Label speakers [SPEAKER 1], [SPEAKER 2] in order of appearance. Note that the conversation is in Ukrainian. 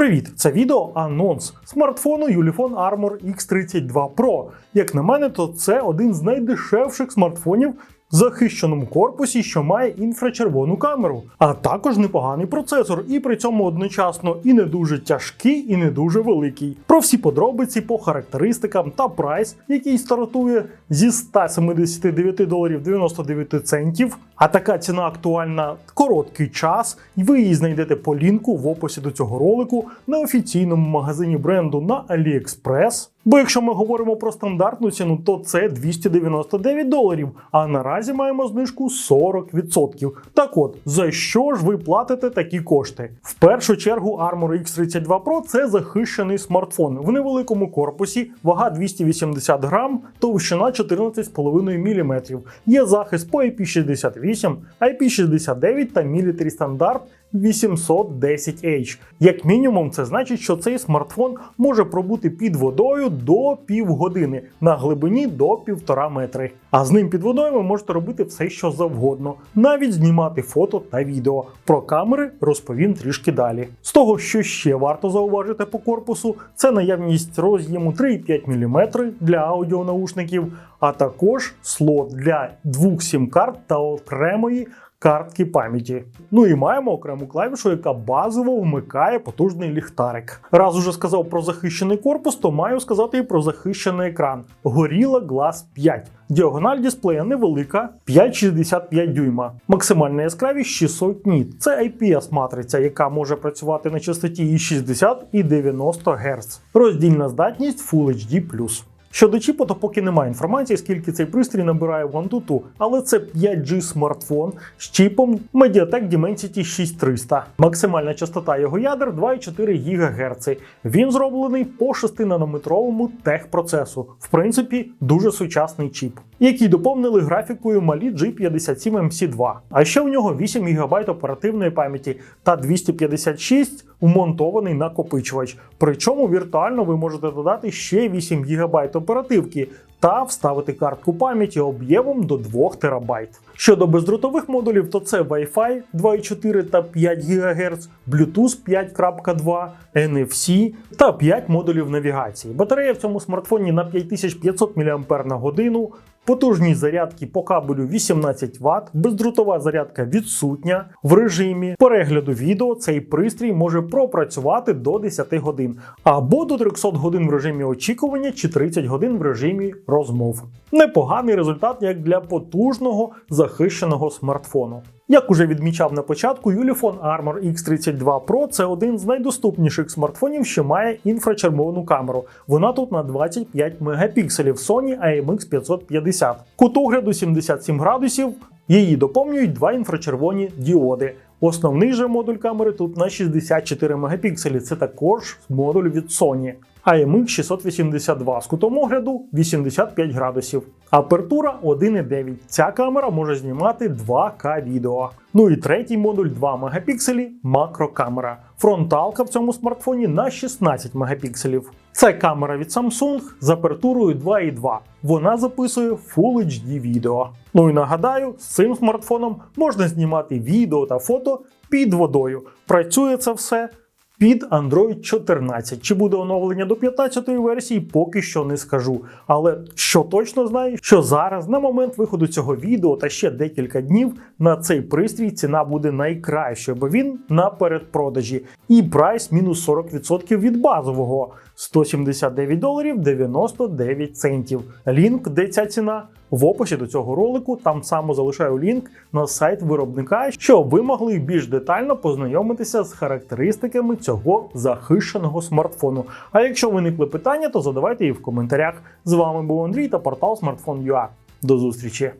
[SPEAKER 1] Привіт! Це відео анонс смартфону Uliphone Armor X32 Pro. Як на мене, то це один з найдешевших смартфонів захищеному корпусі, що має інфрачервону камеру, а також непоганий процесор, і при цьому одночасно і не дуже тяжкий, і не дуже великий. Про всі подробиці по характеристикам та прайс, який стартує зі 179 доларів 99 центів. А така ціна актуальна короткий час, і ви її знайдете по лінку в описі до цього ролику на офіційному магазині бренду на AliExpress. Бо якщо ми говоримо про стандартну ціну, то це 299 доларів, а наразі маємо знижку 40%. Так от, за що ж ви платите такі кошти? В першу чергу Armor X32 Pro це захищений смартфон в невеликому корпусі, вага 280 грам, товщина 14,5 мм. Є захист по IP68, IP69 та Military стандарт 810H. Як мінімум, це значить, що цей смартфон може пробути під водою до півгодини на глибині до півтора метри. А з ним під водою ви можете робити все, що завгодно, навіть знімати фото та відео. Про камери розповім трішки далі. З того, що ще варто зауважити по корпусу, це наявність роз'єму 3,5 мм для аудіонаушників, а також слот для двох сім-карт та окремої картки пам'яті. Ну і маємо окрему клавішу, яка базово вмикає потужний ліхтарик. Раз уже сказав про захищений корпус, то маю сказати і про захищений екран. Gorilla Glass 5. Діагональ дисплея невелика 5,65 дюйма. Максимальна яскравість 600 ніт. Це IPS-матриця, яка може працювати на частоті і 60 і 90 Гц. Роздільна здатність Full HD+. Щодо чіпу, то поки немає інформації, скільки цей пристрій набирає в Antutu, але це 5G смартфон з чіпом Mediatek Dimensity 6300. Максимальна частота його ядер 2,4 ГГц. Він зроблений по 6-нанометровому техпроцесу. В принципі, дуже сучасний чіп, який доповнили графікою Mali G57MC2. А ще у нього 8 ГБ оперативної пам'яті та 256 вмонтований накопичувач. Причому віртуально ви можете додати ще 8 ГБ оперативки та вставити картку пам'яті об'ємом до 2 ТБ. Щодо бездротових модулів, то це Wi-Fi 2,4 та 5 ГГц, Bluetooth 5.2, NFC та 5 модулів навігації. Батарея в цьому смартфоні на 5500 мАч, Потужність зарядки по кабелю 18 Вт, бездрутова зарядка відсутня. В режимі перегляду відео цей пристрій може пропрацювати до 10 годин або до 300 годин в режимі очікування чи 30 годин в режимі розмов. Непоганий результат як для потужного захищеного смартфону. Як уже відмічав на початку, Ulefone Armor X32 Pro це один з найдоступніших смартфонів, що має інфрачервону камеру. Вона тут на 25 мегапікселів Sony IMX 550. Кут огляду 77 градусів. Її доповнюють два інфрачервоні діоди. Основний же модуль камери тут на 64 мегапікселі. Це також модуль від Sony. AMX 682 з кутом огляду 85 градусів. Апертура 1,9. Ця камера може знімати 2К відео. Ну і третій модуль 2 мегапікселі макрокамера. Фронталка в цьому смартфоні на 16 мегапікселів. Це камера від Samsung з апертурою 2,2. Вона записує Full HD відео. Ну і нагадаю, з цим смартфоном можна знімати відео та фото під водою. Працює це все під Android 14. Чи буде оновлення до 15-ї версії, поки що не скажу. Але що точно знаю, що зараз, на момент виходу цього відео та ще декілька днів, на цей пристрій ціна буде найкращою, бо він на передпродажі. І прайс мінус 40% від базового 179 доларів 99 центів. Лінк, де ця ціна. В описі до цього ролику там само залишаю лінк на сайт виробника, щоб ви могли більш детально познайомитися з характеристиками цього захищеного смартфону. А якщо виникли питання, то задавайте їх в коментарях. З вами був Андрій та портал Smartphone.ua. До зустрічі!